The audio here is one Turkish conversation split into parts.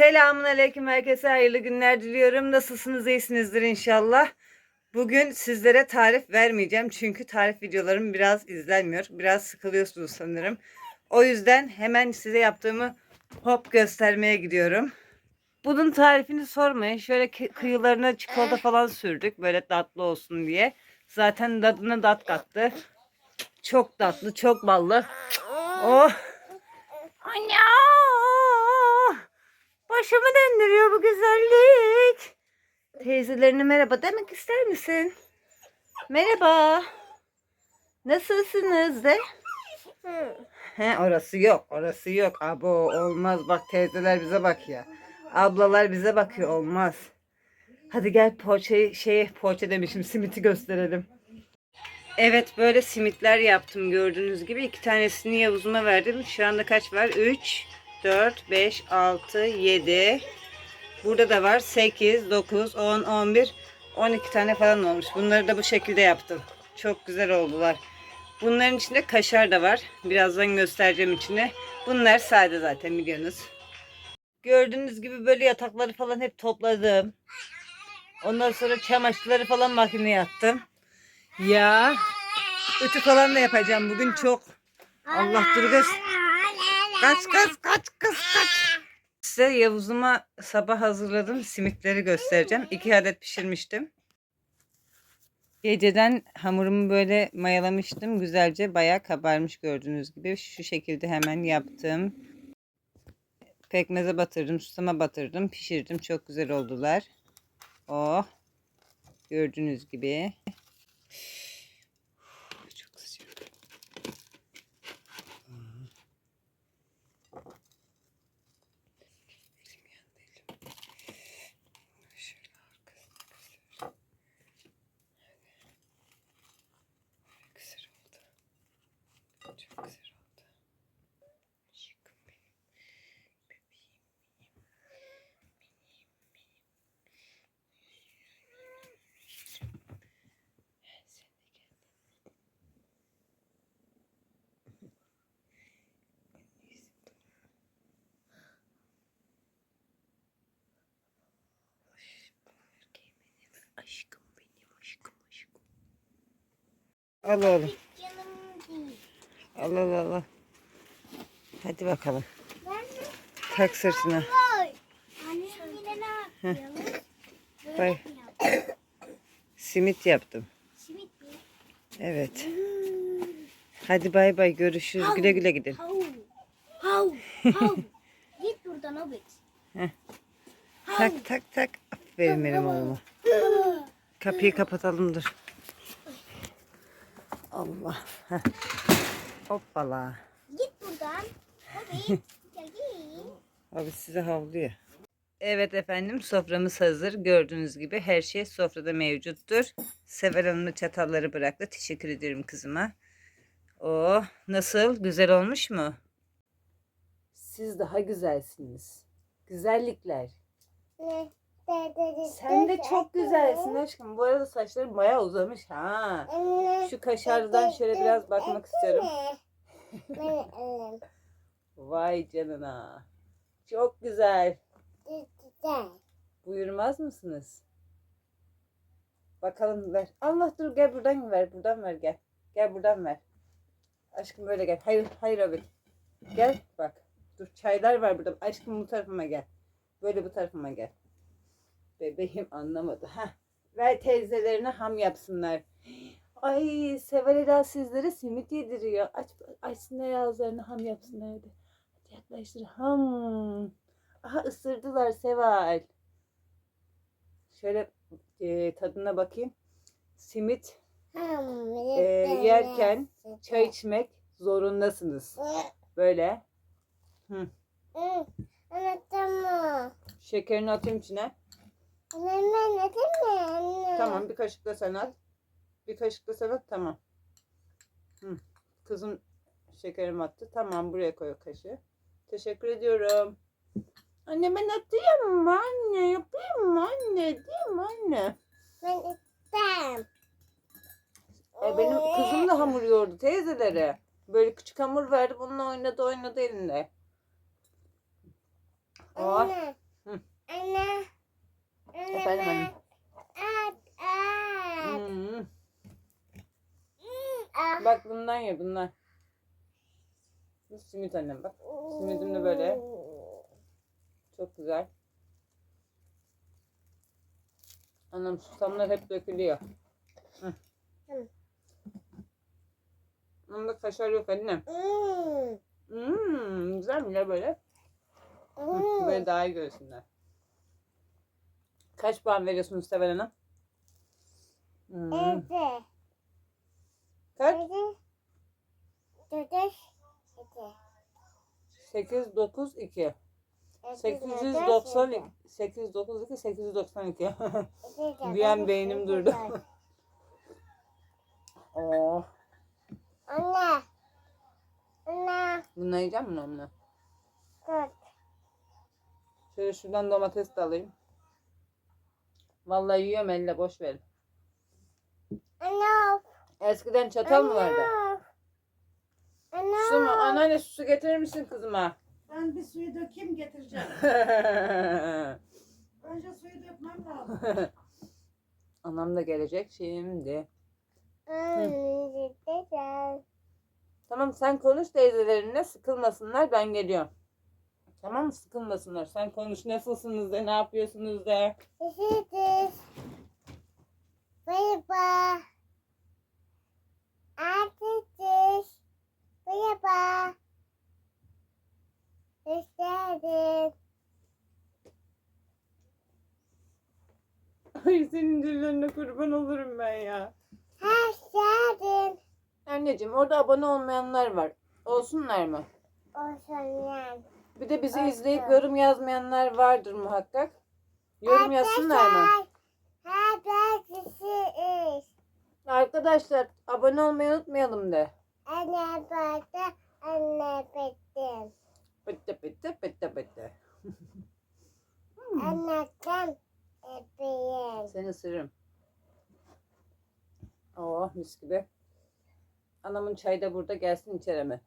Selamun Aleyküm herkese hayırlı günler diliyorum. Nasılsınız iyisinizdir inşallah. Bugün sizlere tarif vermeyeceğim çünkü tarif videolarım biraz izlenmiyor. Biraz sıkılıyorsunuz sanırım. O yüzden hemen size yaptığımı hop göstermeye gidiyorum. Bunun tarifini sormayın. Şöyle kı- kıyılarına çikolata falan sürdük böyle tatlı olsun diye. Zaten tadına tat kattı. Çok tatlı, çok ballı. Oh! Ana! Başımı döndürüyor bu güzellik. Teyzelerine merhaba demek ister misin? Merhaba. Nasılsınız de? He, orası yok, orası yok. Abo olmaz. Bak teyzeler bize bakıyor. Ablalar bize bakıyor. Olmaz. Hadi gel poğaçayı, şey poğaça demişim simiti gösterelim. Evet böyle simitler yaptım gördüğünüz gibi. iki tanesini Yavuz'uma verdim. Şu anda kaç var? 3, 4, 5, 6, 7. Burada da var 8, 9, 10, 11, 12 tane falan olmuş. Bunları da bu şekilde yaptım. Çok güzel oldular. Bunların içinde kaşar da var. Birazdan göstereceğim içine. Bunlar sade zaten biliyorsunuz. Gördüğünüz gibi böyle yatakları falan hep topladım. Ondan sonra çamaşırları falan makineye attım. Ya ütü falan da yapacağım bugün çok. Allah dur. Kaç kaç kaç kız kaç. Size Yavuz'uma sabah hazırladım simitleri göstereceğim. İki adet pişirmiştim. Geceden hamurumu böyle mayalamıştım. Güzelce bayağı kabarmış gördüğünüz gibi. Şu şekilde hemen yaptım. Pekmeze batırdım, susama batırdım, pişirdim. Çok güzel oldular. Oh. Gördüğünüz gibi. Çok sıcak. Elim yandı elim. Şöyle arkasına göstereyim. Ne güzel oldu. Çok güzel oldu. Aşkım benim. Bebeğim benim. Minim benim. Sen de gel. Aşkım benim aşkım aşkım. Al oğlum. Al al al. al. Hadi bakalım. Tak sırtına. Yapıyoruz? Bay. Simit yaptım. Simit mi? Evet. Hadi bay bay görüşürüz. Güle güle gidin. Hav. Hav. Hav. Git buradan. Tak tak tak. Aferin benim oğluma. Kapıyı kapatalım dur. Allah. Hoppala. Git buradan. Git. Abi size havlıyor. Evet efendim soframız hazır. Gördüğünüz gibi her şey sofrada mevcuttur. Sever Hanım da çatalları bıraktı. Teşekkür ederim kızıma. Oh nasıl? Güzel olmuş mu? Siz daha güzelsiniz. Güzellikler. Sen de çok güzelsin aşkım. Bu arada saçların bayağı uzamış ha. Şu kaşardan şöyle biraz bakmak istiyorum. Vay canına. Çok güzel. Buyurmaz mısınız? Bakalım ver. Allah dur gel buradan ver. Buradan ver gel. Gel buradan ver. Aşkım böyle gel. Hayır hayır abi. Gel bak. Dur çaylar var burada. Aşkım bu tarafıma gel. Böyle bu tarafıma gel. Bebeğim anlamadı. Heh. Ver teyzelerine ham yapsınlar. Ay Seval Eda sizlere simit yediriyor. Aç, açsınlar ağızlarını ham yapsınlar hadi. Hadi yaklaştır. Ham. Aha ısırdılar Seval. Şöyle e, tadına bakayım. Simit e, yerken çay içmek zorundasınız. Böyle. Hı. Şekerini atayım içine. Anne anne tamam. Bir kaşık da sen at. Bir kaşık da sen at tamam. Hı. Kızım şekerimi attı. Tamam buraya koy kaşığı. Teşekkür ediyorum. Anne ben atayım mı anne? Yapayım mı anne? Değil mi anne? Ben istem. E, benim kızım da hamur yoğurdu teyzelere. Böyle küçük hamur verdi. Bununla oynadı oynadı elinde. Oh. Anne. Efendim anne. At at. Hmm. Ah. Bak bundan ye bundan. Bu simit annem bak. Simidim de böyle. Çok güzel. Anam susamlar hep dökülüyor. Hı. Bunda kaşar yok annem. Hmm. Hmm, güzel mi ya böyle? Hı, Hmm. Böyle daha iyi görsünler. Kaç puan veriyorsunuz Seval Hanım? Hmm. Evde. Kaç? Evde. Dödüş. Evde. 8, 9, 2. Evde 892. 892, 892. Evde Bir an beynim durdu. Oo. Anne. Anne. Bunu yiyeceğim mi onunla? Tut. Şöyle şuradan domates de alayım. Vallahi yiyorum elle boş ver. Anne. Eskiden çatal mı vardı? Anne. Su mu? Anneanne su getirir misin kızıma? Ben bir suyu dökeyim getireceğim. Önce suyu dökmem lazım. Anam da gelecek şimdi. Tamam sen konuş teyzelerinle sıkılmasınlar ben geliyorum. Tamam mı sıkılmasınlar. Sen konuş nasılsınız de ne yapıyorsunuz de. Teşekkür. Merhaba. Artık. Merhaba. Geldin. Ay senin dillerine kurban olurum ben ya. Geldin. Anneciğim orada abone olmayanlar var. Olsunlar mı? Olsun yan. Bir de bizi izleyip yorum yazmayanlar vardır muhakkak. Yorum yazsınlar mı? Arkadaşlar abone olmayı unutmayalım de. Anne bana anne bittim. Bitti bitti bitti bitti. Anlattım. Öpeyim. Seni ısırırım. Oh mis gibi. Anamın çayı da burada gelsin içeri mi?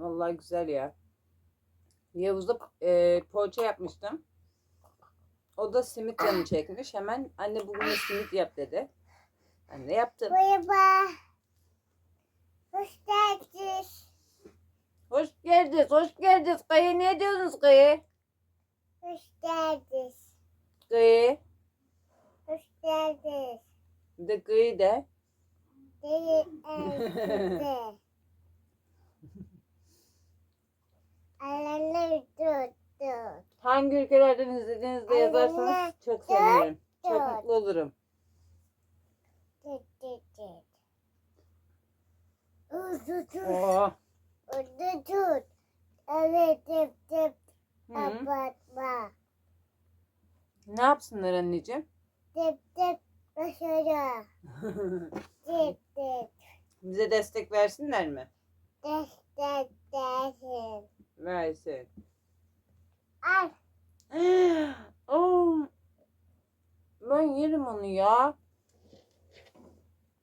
Vallahi güzel ya. Yavuz'da e, poğaça yapmıştım. O da simit canı çekmiş. Hemen anne bugün de simit yap dedi. De yaptım. Merhaba. Hoş geldiniz. Hoş geldiniz, hoş geldiniz. Kayı ne diyorsunuz kayı? Hoş geldiniz. Kayı. Hoş geldiniz. De kayı de. Evde. Hangi ülkelerden izlediğinizde yazarsanız çok sevinirim. Çok mutlu olurum. Tut tut tut. Uzun tut. Oh. Uzun tut. Evet tip tip. Hı. Abartma. Ne yapsınlar anneciğim? Tip tip. Başarı. Tip tip. Bize destek versinler mi? Destek dersin. Versin. Al. oh. Ben yerim onu ya.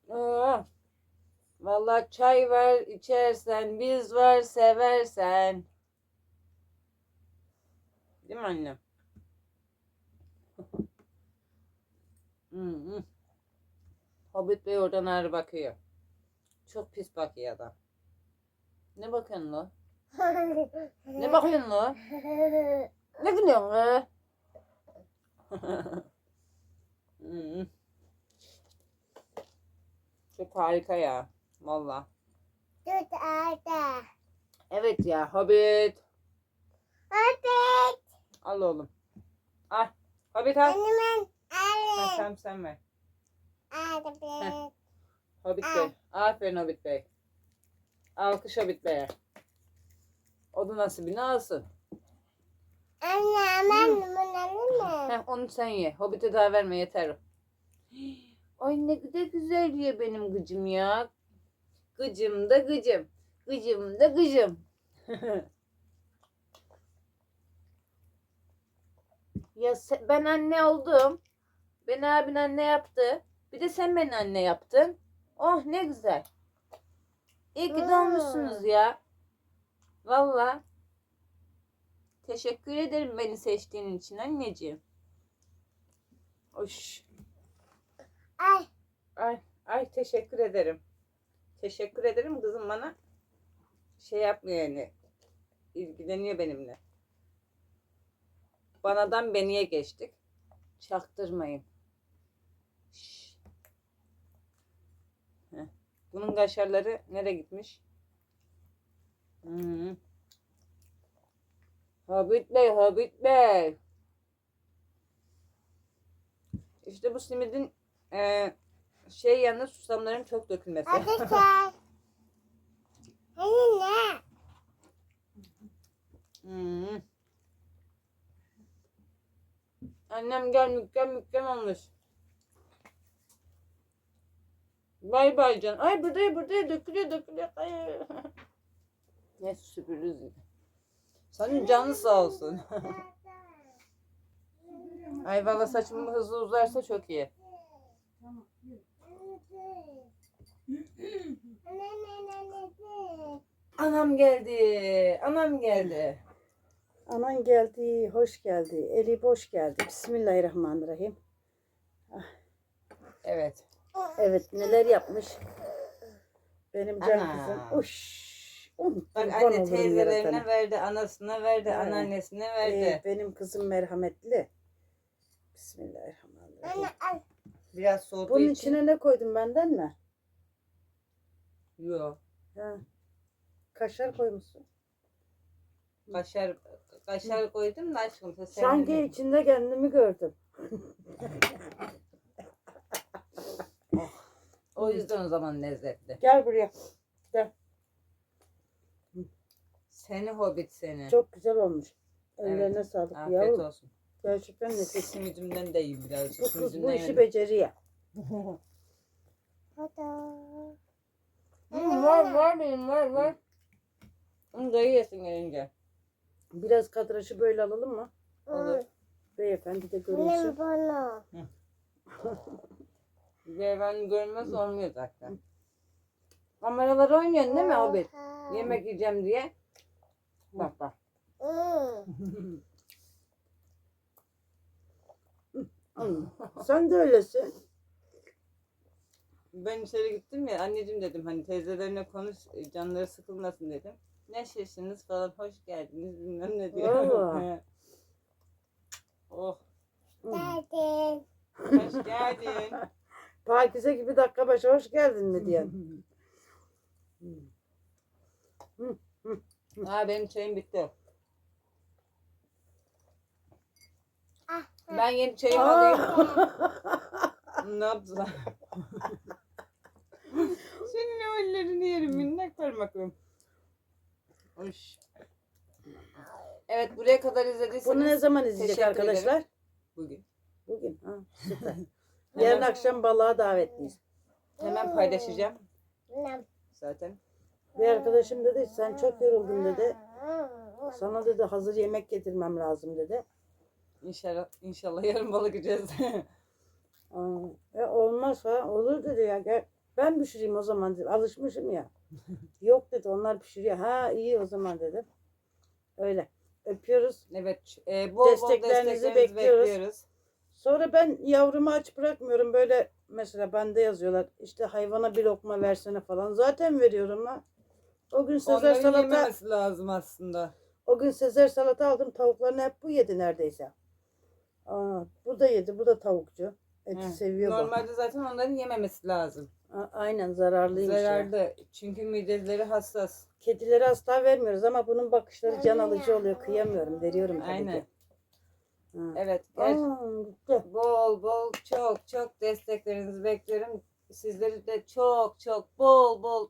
Aa. Vallahi çay var içersen, biz var seversen. Değil mi annem? Hmm. Hobbit Bey oradan ağrı bakıyor. Çok pis bakıyor adam. Ne bakıyorsun lo? Ne bakıyorsun lo? Ne gülüyorsun? Hmm. Çok harika ya. Valla. Tut arda. Evet ya Hobbit. Hadi. Al oğlum. Al. Hobbit al. Annemin. Ha, Evet. sen, sen ver. Hobbit Al. Bey. Aferin Hobbit Bey. Alkış Hobbit Bey'e. O da nasibini alsın. Anne ben bunu alayım mı? Heh, onu sen ye. Hobbit'e daha verme yeter o. Ay ne kadar güzel diye benim gıcım ya. Gıcım da gıcım. Gıcım da gıcım. ya se- ben anne oldum. Beni abin anne yaptı. Bir de sen beni anne yaptın. Oh ne güzel. İyi ki doğmuşsunuz ya. Valla. Teşekkür ederim beni seçtiğin için anneciğim. Hoş. Ay. Ay, ay teşekkür ederim. Teşekkür ederim kızım bana şey yapmıyor yani. ilgileniyor benimle. Banadan beniye geçtik. Çaktırmayın. Bunun kaşarları nereye gitmiş? Hmm. Habit Bey, Habit Bey. İşte bu simidin eee şey yanında susamların çok dökülmesi. Arkadaşlar. Hani ne? Hmm. Annem gel mükkem mükkem olmuş. Bay bay can. Ay burada burada dökülüyor dökülüyor. Ay. ne süpürürüz yine. Senin canı sağ olsun. Ay valla saçım hızlı uzarsa çok iyi. Anam geldi. Anam geldi. Anan geldi, hoş geldi. Eli boş geldi. Bismillahirrahmanirrahim. Evet. Evet neler yapmış. Benim can Ana. kızım. Uş. Un, Bak kurban anne olurum teyzelerine verdi, anasına verdi, Evet. anneannesine verdi. Ee, benim kızım merhametli. Bismillahirrahmanirrahim. Anne al. Biraz soğuduğu Bunun için. içine ne koydun benden mi? Yok. Ha. Kaşar koymuşsun. Kaşar, kaşar koydum da aşkım. Sen Sanki kendin- içinde kendimi gördüm. O yüzden o zaman lezzetli. Gel buraya. Seni hobbit seni. Çok güzel olmuş. Evet. Ellerine sağlık Afiyet yavrum. olsun. Gerçekten nefis. Simidimden de yiyeyim birazcık. Bu kız bu işi yedim. beceriyor. Hadi. Hı, var var benim var var. Onu dayı yesin gelince. Biraz kadrajı böyle alalım mı? Olur. Beyefendi de görünsün. bana. Beyefendi görmez olmuyor zaten. Kameralar oynuyorsun değil mi hobbit? Yemek yiyeceğim diye. Bak bak. Hmm. Sen de öylesin. Ben içeri gittim ya anneciğim dedim hani teyzelerine konuş e, canları sıkılmasın dedim. Ne şişsiniz falan hoş geldiniz bilmem ne diyor. Valla. oh Geldin. hoş geldin. Pakize gibi dakika başı hoş geldin mi diyen. Aa benim çayım bitti. Ah. Ben yeni çayımı alayım. ne yaptılar? Senin ellerini yerim minnak parmaklarım. Hoş. Evet buraya kadar izlediyseniz Bunu ne zaman izleyecek teşekkür arkadaşlar? ederim. bugün. Bugün. Ha, süper. Yarın akşam balığa davetliyiz. Hemen paylaşacağım zaten. Bir arkadaşım dedi sen çok yoruldun dedi. Sana dedi hazır yemek getirmem lazım dedi. İnşallah inşallah yarın balık yiyeceğiz. Aa, e, olmaz ha olur dedi ya. Gel, ben pişireyim o zaman dedi. Alışmışım ya. Yok dedi onlar pişiriyor. Ha iyi o zaman dedim. Öyle. Öpüyoruz. evet, e, bol bol Desteklerinizi desteklerinizi bekliyoruz. bekliyoruz. Sonra ben yavrumu aç bırakmıyorum. Böyle mesela bende yazıyorlar. İşte hayvana bir lokma versene falan. Zaten veriyorum lan. O gün Sezer salata yememesi lazım aslında. o gün Sezer salata aldım. Tavuklarını hep bu yedi neredeyse. Aa, bu da yedi. Bu da tavukçu. Eti Hı. seviyor bak. Normalde zaten onların yememesi lazım. A- aynen zararlıymış. ya. Zararlı. Çünkü mideleri hassas. Kedileri asla vermiyoruz ama bunun bakışları can alıcı oluyor. Kıyamıyorum. Veriyorum tabii Aynen. ki. Ha. Evet. Gel. Aa, gitti. Bol bol çok çok desteklerinizi bekliyorum. Sizleri de çok çok bol bol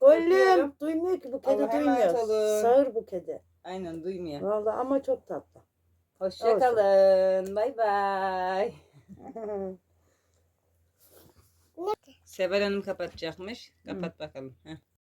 Öpüyorum. duymuyor ki bu kedi Allah'a emanet duymuyor. olun. Sağır bu kedi. aynen duymuyor. Vallahi ama çok tatlı. Hoşçakalın. Bay bay. Seval Hanım kapatacakmış. Kapat bakalım. Heh.